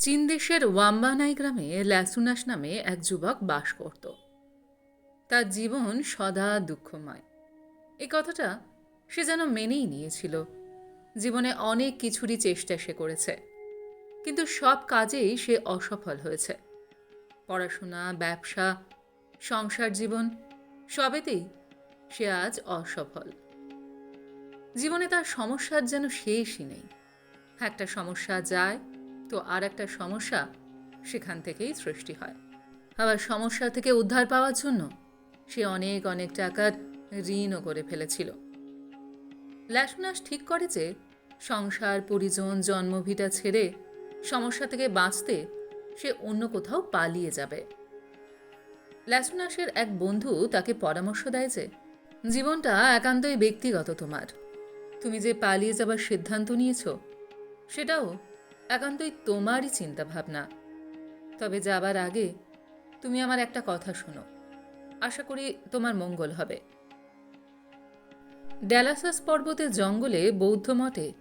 চীন দেশের ওয়াম্বানাই গ্রামে ল্যাসুনাস নামে এক যুবক বাস করত। তার জীবন সদা দুঃখময়। এই কথাটা সে যেন মেনেই নিয়েছিল। জীবনে অনেক কিছুরই চেষ্টা সে করেছে। কিন্তু সব কাজেই সে অসফল হয়েছে। পড়াশোনা, ব্যবসা, সংসার জীবন, সবেতেই সে আজ অসফল। জীবনে তার সমস্যার যেন শেষই নেই। একটা সমস্যা যায় তো আর একটা সমস্যা সেখান থেকেই সৃষ্টি হয়। আবার সমস্যা থেকে উদ্ধার পাওয়ার জন্য সে অনেক অনেক টাকার ঋণও করে ফেলেছিল। ল্যাসুনাস ঠিক করে যে সংসার, পরিজন, জন্মভিটা ছেড়ে সমস্যা থেকে বাঁচতে সে অন্য কোথাও পালিয়ে যাবে। ল্যাসুনাসের এক বন্ধু তাকে পরামর্শ দেয় যে, জীবনটা একান্তই ব্যক্তিগত তোমার। তুমি যে পালিয়ে যাবার সিদ্ধান্ত নিয়েছ, সেটাও একান্তই তোমারই চিন্তাভাবনা। তবে যাবার আগে তুমি আমার একটা কথা শোনো। আশা করি তোমার মঙ্গল হবে। ড্যালাসাস পর্বতের জঙ্গলে বৌদ্ধ মঠে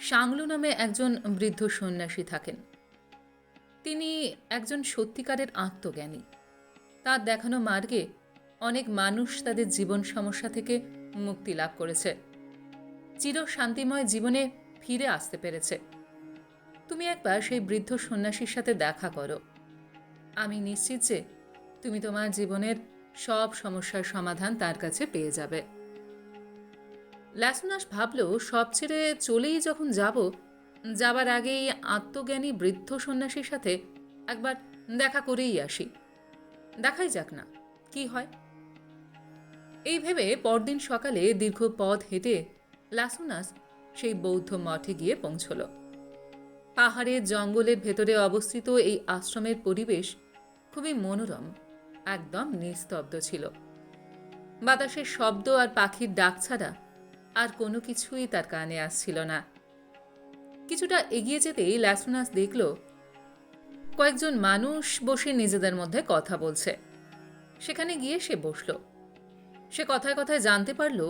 সাংলু নামে একজন বৃদ্ধ সন্ন্যাসী থাকেন। তিনি একজন সত্যিকারের আত্মজ্ঞানী। তার দেখানো মার্গে অনেক মানুষ তাদের জীবন সমস্যা থেকে মুক্তি লাভ করেছে। চির শান্তিময় জীবনে ফিরে আসতে পেরেছে। তুমি একবার সেই বৃদ্ধ সন্ন্যাসীর সাথে দেখা করো। আমি নিশ্চিত যে তুমি তোমার জীবনের সব সমস্যার সমাধান তার কাছে পেয়ে যাবে। ল্যাসুনাস ভাবল, সব ছেড়ে চলেই যখন যাব, যাবার আগেই আত্মজ্ঞানী বৃদ্ধ সন্ন্যাসীর সাথে একবার দেখা করেই আসি। দেখাই যাক না, কি হয়। এই ভেবে পরদিন সকালে দীর্ঘ পথ হেঁটে লাসুনাস সেই বৌদ্ধ মঠে গিয়ে পৌঁছল। পাহাড়ের জঙ্গলের ভেতরে অবস্থিত এই আশ্রমের পরিবেশ খুবই মনোরম, একদম নিস্তব্ধ ছিল। বাতাসের শব্দ আর পাখির ডাক ছাড়া আর কোনো কিছুই তার কানে আসছিল না। কিছুটা এগিয়ে যেতেই ল্যাসুনাস দেখল, কয়েকজন মানুষ বসে নিজেদের মধ্যে কথা বলছে। সেখানে গিয়ে সে বসল। সে কথায় কথায় জানতে পারল,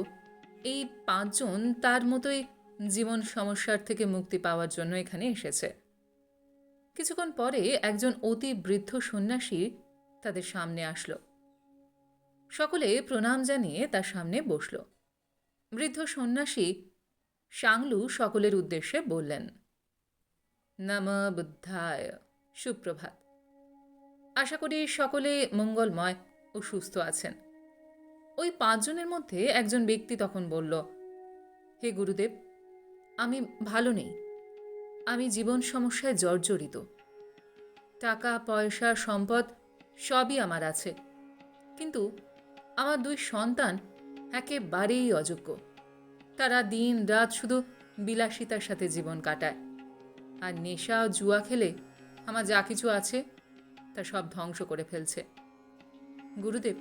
এই পাঁচজন তার মতোই জীবন সমস্যার থেকে মুক্তি পাওয়ার জন্য এখানে এসেছে। কিছুক্ষণ পরে একজন অতি বৃদ্ধ সন্ন্যাসী তাদের সামনে আসলো। সকলে প্রণাম জানিয়ে তার সামনে বসল। বৃদ্ধ সন্ন্যাসী সাংলু সকলের উদ্দেশ্যে বললেন, নম বুদ্ধায়, সুপ্রভাত। আশা করি সকলে মঙ্গলময় ও সুস্থ আছেন। ওই পাঁচজনের মধ্যে একজন ব্যক্তি তখন বলল, হে গুরুদেব আমি ভালো নেই। আমি জীবন সমস্যায় জর্জরিত। টাকা, পয়সা, সম্পদ সবই আমার আছে। কিন্তু আমার দুই সন্তান একেবারেই অযোগ্য। তারা দিন রাত শুধু বিলাসিতার সাথে জীবন কাটায়। আর নেশা ও জুয়া খেলে আমার যা কিছু আছে, তা সব ধ্বংস করে ফেলছে। গুরুদেব,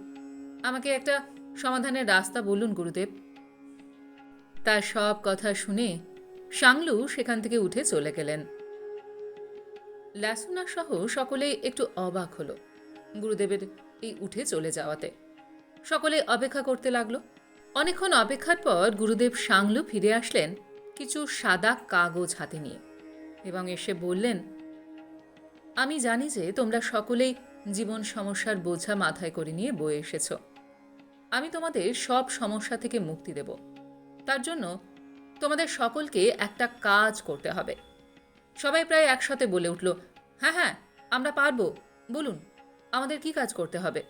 আমাকে একটা সমাধানের রাস্তা বলুন, গুরুদেব। তার সব কথা শুনে সাংলু সেখান থেকে উঠে চলে গেলেন। ল্যাসুনা সহ সকলে একটু অবাক হলো গুরুদেবের এই উঠে চলে যাওয়াতে। সকলে অপেক্ষা করতে লাগল। অনেকক্ষণ অপেক্ষার পর গুরুদেব সাংলু ফিরে আসলেন কিছু সাদা কাগজ হাতে নিয়ে এবং এসে বললেন, আমি জানি যে তোমরা সকলেই জীবন সমস্যার বোঝা মাথায় করে নিয়ে বয়ে এসেছ। আমি তোমাদের সব সমস্যা থেকে মুক্তি দেব। তার জন্য তোমাদের সকলকে একটা কাজ করতে হবে। সবাই প্রায় একসাথে বলে উঠল হ্যাঁ হ্যাঁ আমরা পারব। বলুন, আমাদের কি কাজ করতে হবে?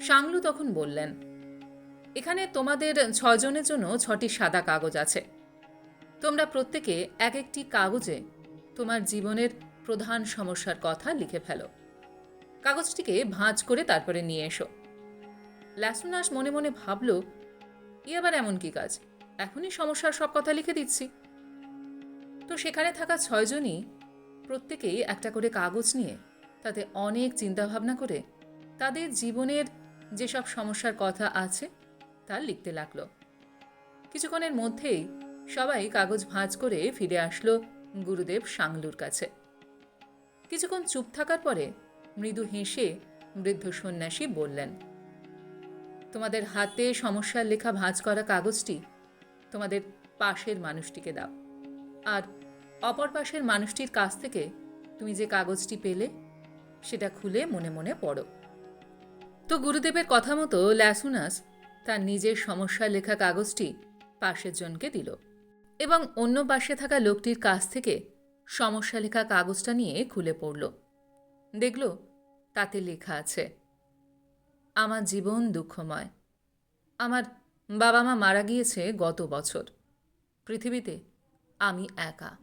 সাংলু তখন বললেন, এখানে তোমাদের ছজনের জন্য ছটি সাদা কাগজ আছে। তোমরা প্রত্যেকে এক একটি কাগজে তোমার জীবনের প্রধান সমস্যার কথা লিখে ফেলো। কাগজটিকে ভাঁজ করে তারপরে নিয়ে এসো। ল্যাসুনাস মনে মনে ভাবল ই আবার এমন কি কাজ? এখনই সমস্যার সব কথা লিখে দিচ্ছি। তো সেখানে থাকা ছয়জনই প্রত্যেকেই একটা করে কাগজ নিয়ে তাতে অনেক চিন্তাভাবনা করে তাদের জীবনের যেসব সমস্যার কথা আছে তা লিখতে লাগল। কিছুক্ষণের মধ্যেই সবাই কাগজ ভাঁজ করে ফিরে আসলো গুরুদেব সাংলুর কাছে। কিছুক্ষণ চুপ থাকার পরে মৃদু হেসে বৃদ্ধ সন্ন্যাসী বললেন, তোমাদের হাতে সমস্যার লেখা ভাঁজ করা কাগজটি তোমাদের পাশের মানুষটিকে দাও। আর অপর পাশের মানুষটির কাছ থেকে তুমি যে কাগজটি পেলে, সেটা খুলে মনে মনে পড়ো। তো গুরুদেবের কথা মতো ল্যাসুনাস তার নিজের সমস্যা লেখা কাগজটি পাশের জনকে দিল এবং অন্য পাশে থাকা লোকটির কাছ থেকে সমস্যা লেখা কাগজটা নিয়ে খুলে পড়ল। দেখল তাতে লেখা আছে, আমার জীবন দুঃখময়। আমার বাবা মা মারা গিয়েছে গত বছর। পৃথিবীতে আমি একা।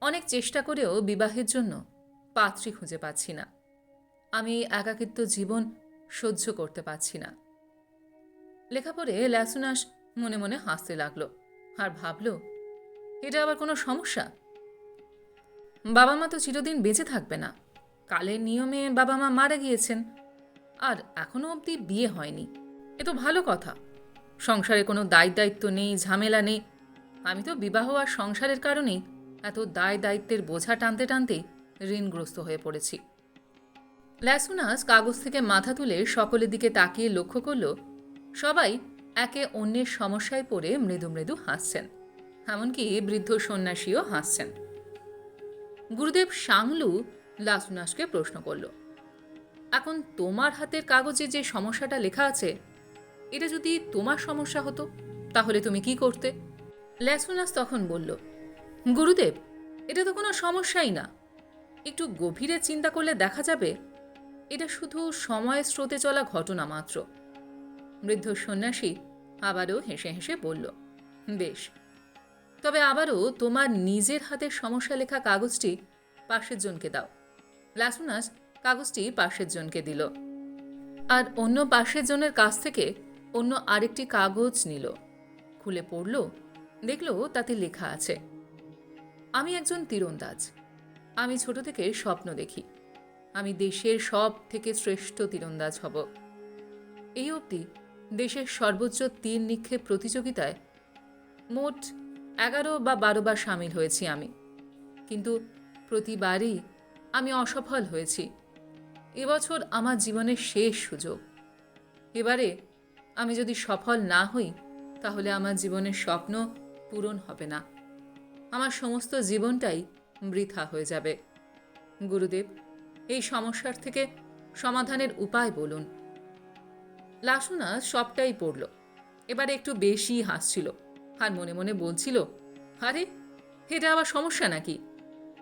অনেক চেষ্টা করেও বিবাহের জন্য পাত্রী খুঁজে পাচ্ছি না। আমি একাকিত্ব জীবন সহ্য করতে পারছি না। লেখা পড়ে ল্যাসুনাস মনে মনে হাসতে লাগল আর ভাবল, এটা আবার কোনো সমস্যা? বাবা মা তো চিরদিন বেঁচে থাকবে না। কালের নিয়মে বাবা মা মারা গিয়েছেন। আর এখনও অবধি বিয়ে হয়নি। এ তো ভালো কথা। সংসারে কোনো দায় দায়িত্ব নেই, ঝামেলা নেই। আমি তো বিবাহ আর সংসারের কারণে এত দায় দায়িত্বের বোঝা টানতে টানতে ঋণগ্রস্ত হয়ে পড়েছি। ল্যাসুনাস কাগজ থেকে মাথা তুলে সকলের দিকে তাকিয়ে লক্ষ্য করল, সবাই একে অন্যের সমস্যায় পড়ে মৃদু মৃদু হাসছেন, এমনকি বৃদ্ধ সন্ন্যাসীও হাসছেন। গুরুদেব সাংলু লাসুনাসকে প্রশ্ন করল, এখন তোমার হাতের কাগজে যে সমস্যাটা লেখা আছে এটা যদি তোমার সমস্যা হতো, তাহলে তুমি কি করতে? ল্যাসুনাস তখন বলল, গুরুদেব, এটা তো কোনো সমস্যাই না। একটু গভীরে চিন্তা করলে দেখা যাবে, এটা শুধু সময়ের স্রোতে চলা ঘটনা মাত্র। বৃদ্ধ সন্ন্যাসী আবারও হেসে হেসে বলল, বেশ। তবে আবারও তোমার নিজের হাতের সমস্যা লেখা কাগজটি পাশের জনকে দাও। লাসুনাস কাগজটি পাশের জনকে দিল। আর অন্য পাশের জনের কাছ থেকে অন্য আরেকটি কাগজ নিল। খুলে পড়ল, দেখল তাতে লেখা আছে, আমি একজন তীরন্দাজ। আমি ছোট থেকে স্বপ্ন দেখি। আমি দেশের সব থেকে শ্রেষ্ঠ তীরন্দাজ হব। এই অবধি দেশের সর্বোচ্চ তীর নিক্ষেপ প্রতিযোগিতায় মোট এগারো বা বারো বার সামিল হয়েছি আমি। কিন্তু প্রতিবারই আমি অসফল হয়েছি। এবছর আমার জীবনের শেষ সুযোগ। এবারে আমি যদি সফল না হই, তাহলে আমার জীবনের স্বপ্ন পূরণ হবে না। আমার সমস্ত জীবনটাই বৃথা হয়ে যাবে। গুরুদেব, এই সমস্যার থেকে সমাধানের উপায় বলুন। লাসুনা সবটাই পড়ল। এবারে একটু বেশি হাসছিল। আর মনে মনে বলছিল, আরে, এটা আবার সমস্যা নাকি?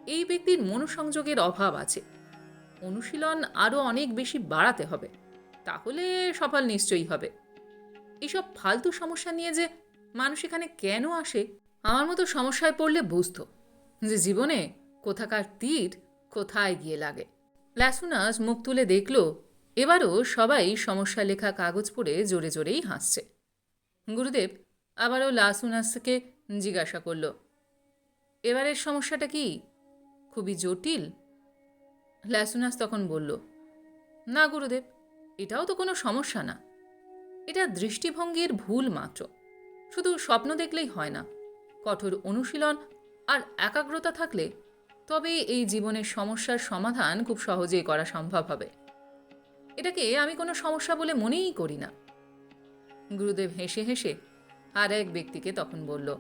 এই ব্যক্তির মনোসংযোগের অভাব আছে। অনুশীলন আরও অনেক বেশি বাড়াতে হবে। তাহলে সফল নিশ্চয়ই হবে। এসব ফালতু সমস্যা নিয়ে যে মানুষ এখানে কেন আসে, আমার মতো সমস্যায় পড়লে বুঝতো যে জীবনে কোথাকার তীর কোথায় গিয়ে লাগে। ল্যাসুনাস মুখ তুলে দেখল, এবারও সবাই সমস্যা লেখা কাগজ পড়ে জোরে জোরেই হাসছে। গুরুদেব আবারও লাসুনাসকে জিজ্ঞাসা করল, এবারের সমস্যাটা কি? খুবই জটিল? ল্যাসুনাস তখন বলল, না গুরুদেব, এটাও তো কোনো সমস্যা না। এটা দৃষ্টিভঙ্গির ভুল মাত্র। শুধু স্বপ্ন দেখলেই হয় না। কঠোর অনুশীলন আর একাগ্রতা থাকলে তবে এই জীবনের সমস্যার সমাধান খুব সহজেই করা সম্ভব হবে। এটাকে আমি কোনো সমস্যা বলে মনেই করি না। গুরুদেব হেসে হেসে আর এক ব্যক্তিকে তখন বলল,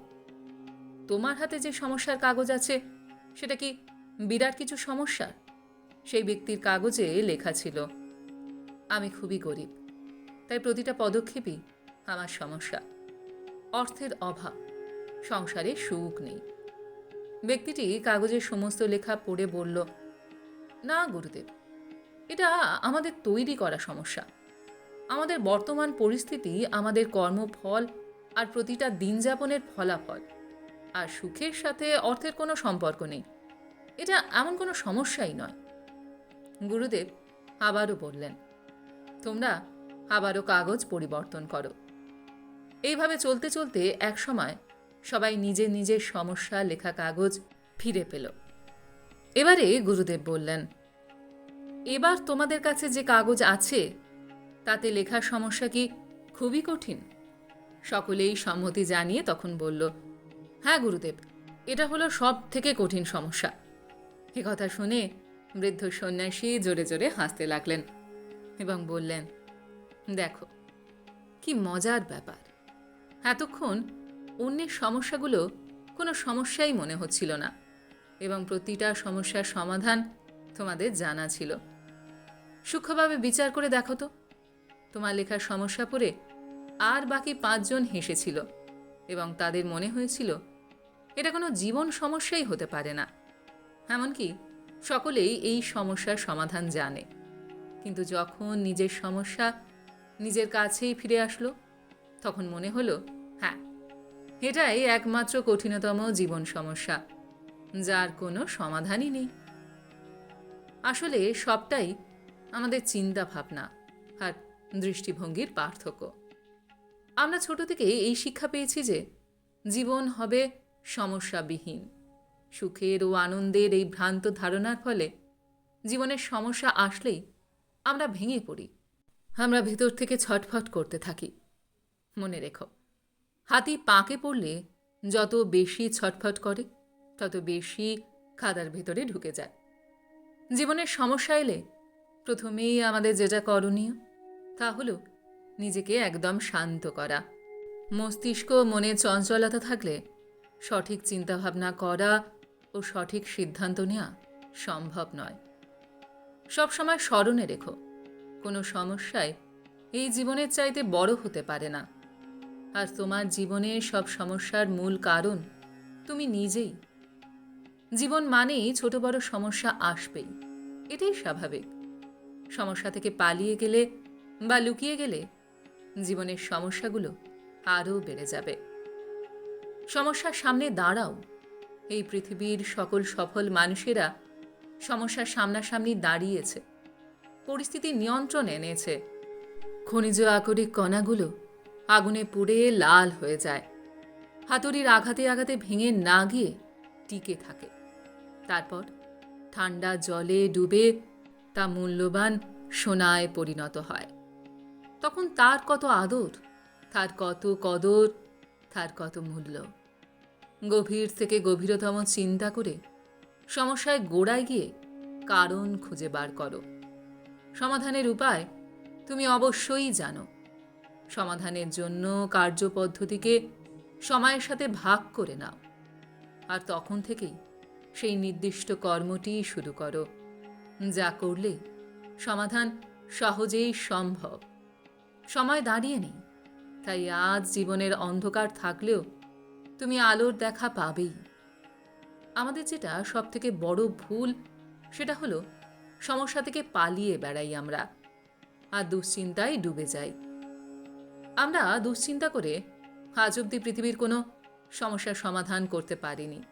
তোমার হাতে যে সমস্যার কাগজ আছে, সেটা কি বিরাট কিছু সমস্যা? সেই ব্যক্তির কাগজে লেখা ছিল, আমি খুবই গরিব। তাই প্রতিটা পদক্ষেপই আমার সমস্যা। অর্থের অভাব, সংসারে সুখ নেই। ব্যক্তিটি কাগজের সমস্ত লেখা পড়ে বলল, না, গুরুদেব, এটা আমাদের তৈরি করা সমস্যা। আমাদের বর্তমান পরিস্থিতি আমাদের কর্মফল আর প্রতিটা দিন যাপনের ফলাফল। আর সুখের সাথে অর্থের কোনো সম্পর্ক নেই। এটা এমন কোনো সমস্যাই নয়। গুরুদেব আবারও বললেন, তোমরা আবারও কাগজ পরিবর্তন করো। এইভাবে চলতে চলতে একসময় সবাই নিজের নিজের সমস্যা, লেখা কাগজ ফিরে পেল। এবারে গুরুদেব বললেন, এবার তোমাদের কাছে যে কাগজ আছে, তাতে লেখার সমস্যা কি খুবই কঠিন? সকলেই সম্মতি জানিয়ে তখন বলল হ্যাঁ গুরুদেব, এটা হলো সব থেকে কঠিন সমস্যা। এ কথা শুনে বৃদ্ধ সন্ন্যাসী জোরে জোরে হাসতে লাগলেন এবং বললেন দেখো, কি মজার ব্যাপার। এতক্ষণ অন্যের সমস্যাগুলো কোনো সমস্যাই মনে হচ্ছিল না এবং প্রতিটা সমস্যার সমাধান তোমাদের জানা ছিল। সূক্ষ্মভাবে বিচার করে দেখো তো, তোমার লেখার সমস্যা পড়ে আর বাকি পাঁচজন হেসেছিল এবং তাদের মনে হয়েছিল এটা কোনো জীবন সমস্যাই হতে পারে না। এমনকি সকলেই এই সমস্যার সমাধান জানে। কিন্তু যখন নিজের সমস্যা নিজের কাছেই ফিরে আসলো। তখন মনে হলো হ্যাঁ এটাই একমাত্র কঠিনতম জীবন সমস্যা, যার কোনো সমাধানই নেই। আসলে সবটাই আমাদের চিন্তা ভাবনা আর দৃষ্টিভঙ্গির পার্থক্য। আমরা ছোট থেকে এই শিক্ষা পেয়েছি যে জীবন হবে সমস্যাবিহীন। সুখের ও আনন্দের এই ভ্রান্ত ধারণার ফলে জীবনের সমস্যা আসলেই আমরা ভেঙে পড়ি। আমরা ভেতর থেকে ছটফট করতে থাকি। মনে রেখো, হাতি পাকে পড়লে যত বেশি ছটফট করে, তত বেশি খাদার ভেতরে ঢুকে যায়। জীবনের সমস্যা এলে প্রথমেই আমাদের যেটা করণীয়, তা হলো নিজেকে একদম শান্ত করা। মস্তিষ্ক মনে চঞ্চলতা থাকলে সঠিক চিন্তাভাবনা করা ও সঠিক সিদ্ধান্ত নেওয়া সম্ভব নয়। সবসময় স্মরণে রেখো কোনো সমস্যায় এই জীবনের চাইতে বড় হতে পারে না। আর তোমার জীবনে সব সমস্যার মূল কারণ তুমি নিজেই। জীবন মানেই ছোট বড় সমস্যা আসবেই, এটাই স্বাভাবিক। সমস্যা থেকে পালিয়ে গেলে বা লুকিয়ে গেলে জীবনের সমস্যাগুলো আরও বেড়ে যাবে। সমস্যার সামনে দাঁড়াও, এই পৃথিবীর সকল সফল মানুষেরা সমস্যার সামনাসামনি দাঁড়িয়েছে। পরিস্থিতি নিয়ন্ত্রণ এনেছে। খনিজ আকরিক কণাগুলো আগুনে পুড়ে লাল হয়ে যায়। হাতুড়ির আঘাতে আঘাতে ভেঙে না গিয়ে টিকে থাকে। তারপর ঠান্ডা জলে ডুবে তা মূল্যবান সোনায় পরিণত হয়। তখন তার কত আদর, তার কত কদর, তার কত মূল্য। গভীর থেকে গভীরতম চিন্তা করে সমস্যায় গোড়ায় গিয়ে কারণ খুঁজে বার করো। সমাধানের উপায় তুমি অবশ্যই জানো। সমাধানের জন্য কার্যপদ্ধতিকে সময়ের সাথে ভাগ করে নাও। আর তখন থেকেই সেই নির্দিষ্ট কর্মটি শুরু করো। যা করলে সমাধান সহজেই সম্ভব। সময় দাঁড়িয়ে নেই, তাই আজ জীবনের অন্ধকার থাকলেও তুমি আলোর দেখা পাবেই। আমাদের যেটা সব থেকে বড় ভুল, সেটা হলো সমস্যা থেকে পালিয়ে বেড়াই আমরা। আর দুশ্চিন্তায় ডুবে যাই। আমরা দুশ্চিন্তা করে আজ অব্দি পৃথিবীর কোনো সমস্যার সমাধান করতে পারিনি।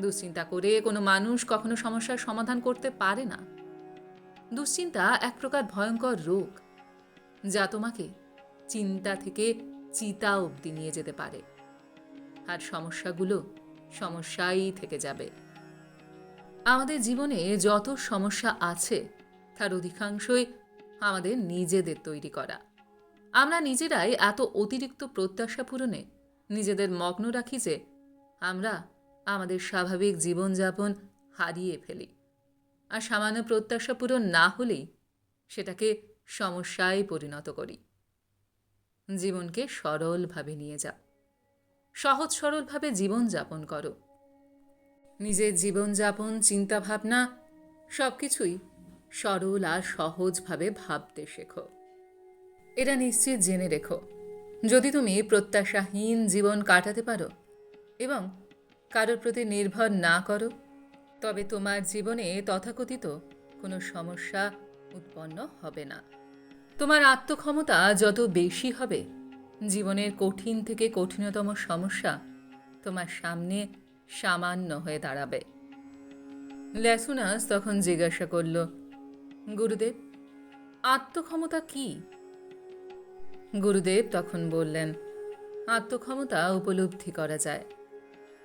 দুশ্চিন্তা করে কোনো মানুষ কখনো সমস্যার সমাধান করতে পারে না। দুশ্চিন্তা এক প্রকার ভয়ঙ্কর রোগ, যা তোমাকে চিন্তা থেকে চিতা অবধি নিয়ে যেতে পারে। আর সমস্যাগুলো সমস্যাই থেকে যাবে। আমাদের জীবনে যত সমস্যা আছে, তার অধিকাংশই আমাদের নিজেদের তৈরি করা। আমরা নিজেরাই এত অতিরিক্ত প্রত্যাশা পূরণে নিজেদের মগ্ন রাখি যে, আমরা আমাদের স্বাভাবিক জীবনযাপন হারিয়ে ফেলি। আর সামান্য প্রত্যাশা পূরণ না হলেই সেটাকে সমস্যায় পরিণত করি। জীবনকে সরলভাবে নিয়ে যাও। সহজ সরলভাবে জীবনযাপন করো। নিজের জীবনযাপন, চিন্তাভাবনা সব কিছুই সরল আর সহজভাবে ভাবতে শেখো। এটা নিশ্চিত জেনে রেখো, যদি তুমি প্রত্যাশাহীন জীবন কাটাতে পারো এবং কারোর প্রতি নির্ভর না করো, তবে তোমার জীবনে তথাকথিত কোনো সমস্যা উৎপন্ন হবে না। তোমার আত্মক্ষমতা যত বেশি হবে, জীবনের কঠিন থেকে কঠিনতম সমস্যা তোমার সামনে সামান্য হয়ে দাঁড়াবে। ল্যাসুনাস তখন জিজ্ঞাসা করল, গুরুদেব, আত্মক্ষমতা কি? গুরুদেব তখন বললেন, আত্মক্ষমতা উপলব্ধি করা যায়,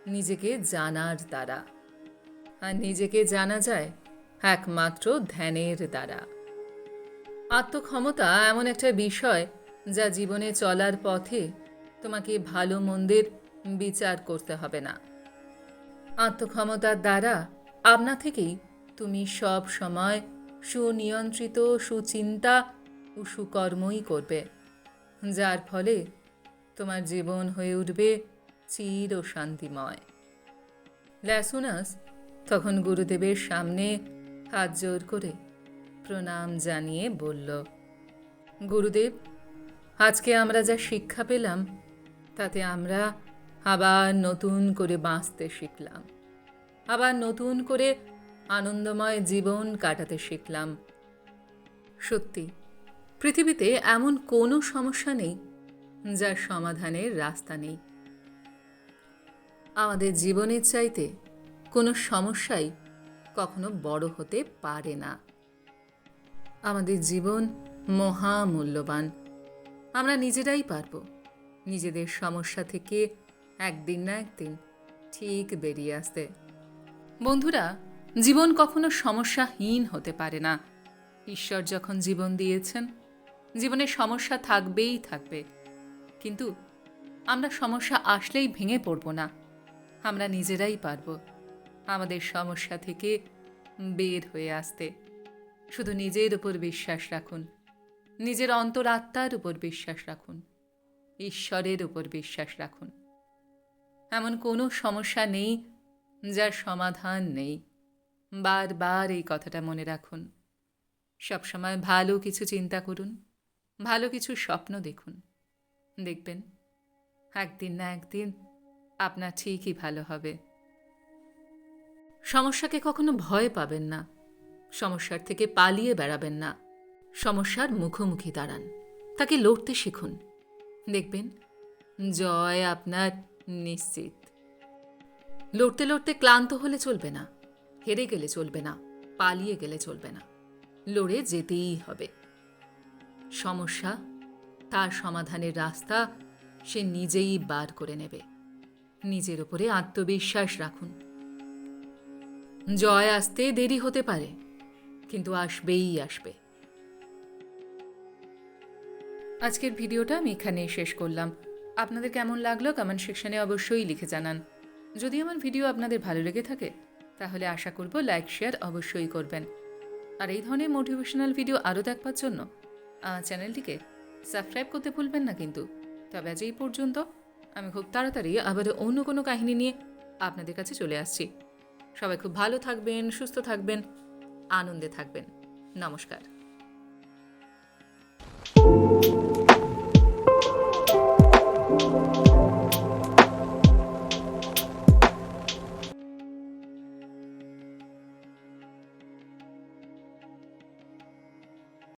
নিজেকে জানার দ্বারা। আর নিজেকে জানা যায় একমাত্র ধ্যানের দ্বারা। আত্মক্ষমতা এমন একটা বিষয় যা জীবনে চলার পথে তোমাকে ভালো মন্দের বিচার করতে হবে না। আত্মক্ষমতার দ্বারা আপনা থেকেই তুমি সব সময় সুনিয়ন্ত্রিত, সুচিন্তা ও সুকর্মই করবে, যার ফলে তোমার জীবন হয়ে উঠবে চির ও শান্তিময়। ল্যাসুনাস তখন গুরুদেবের সামনে হাত জোর করে প্রণাম জানিয়ে বলল, গুরুদেব, আজকে আমরা যা শিক্ষা পেলাম, তাতে আমরা আবার নতুন করে বাঁচতে শিখলাম। আবার নতুন করে আনন্দময় জীবন কাটাতে শিখলাম। সত্যি, পৃথিবীতে এমন কোনো সমস্যা নেই যার সমাধানের রাস্তা নেই। আমাদের জীবনের চাইতে কোনো সমস্যাই কখনো বড় হতে পারে না। আমাদের জীবন মহামূল্যবান। আমরা নিজেরাই পারব নিজেদের সমস্যা থেকে একদিন না একদিন। ঠিক বেরিয়ে আসতে। বন্ধুরা, জীবন কখনো সমস্যাহীন হতে পারে না। ঈশ্বর যখন জীবন দিয়েছেন জীবনে সমস্যা থাকবেই থাকবে। কিন্তু আমরা সমস্যা আসলেই ভেঙে পড়ব না। আমরা নিজেরাই পারব আমাদের সমস্যা থেকে বের হয়ে আসতে। শুধু নিজের উপর বিশ্বাস রাখুন। নিজের অন্তরাত্মার উপর বিশ্বাস রাখুন। ঈশ্বরের উপর বিশ্বাস রাখুন। এমন কোনো সমস্যা নেই যার সমাধান নেই। বারবার এই কথাটা মনে রাখুন। সবসময় ভালো কিছু চিন্তা করুন, ভালো কিছু স্বপ্ন দেখুন। দেখবেন, একদিন না একদিন আপনার ঠিকই ভালো হবে। সমস্যাকে কখনো ভয় পাবেন না, সমস্যার থেকে পালিয়ে বেড়াবেন না। সমস্যার মুখোমুখি দাঁড়ান, তাকে লড়তে শিখুন। দেখবেন, জয় আপনার নিশ্চিত। লড়তে লড়তে ক্লান্ত হলে চলবে না, হেরে গেলে চলবে না, পালিয়ে গেলে চলবে না, লড়ে যেতেই হবে। সমস্যা, তার সমাধানের রাস্তা সে নিজেই বার করে নেবে। নিজের ওপরে আত্মবিশ্বাস রাখুন। জয় আসতে দেরি হতে পারে, কিন্তু আসবেই আসবে। আজকের ভিডিওটা আমি এখানেই শেষ করলাম। আপনাদের কেমন লাগল কমেন্ট সেকশনে অবশ্যই লিখে জানান। যদি আমার ভিডিও আপনাদের ভালো লেগে থাকে, তাহলে আশা করব লাইক, শেয়ার অবশ্যই করবেন। আর এই ধরনের মোটিভেশনাল ভিডিও আরও দেখবার জন্য আমার চ্যানেলটিকে সাবস্ক্রাইব করতে ভুলবেন না কিন্তু। তবে আজ এই পর্যন্ত, আমি খুব তাড়াতাড়ি আবার অন্য কোনো কাহিনী নিয়ে আপনাদের কাছে চলে আসছি। সবাই খুব ভালো থাকবেন, সুস্থ থাকবেন, আনন্দে থাকবেন। নমস্কার।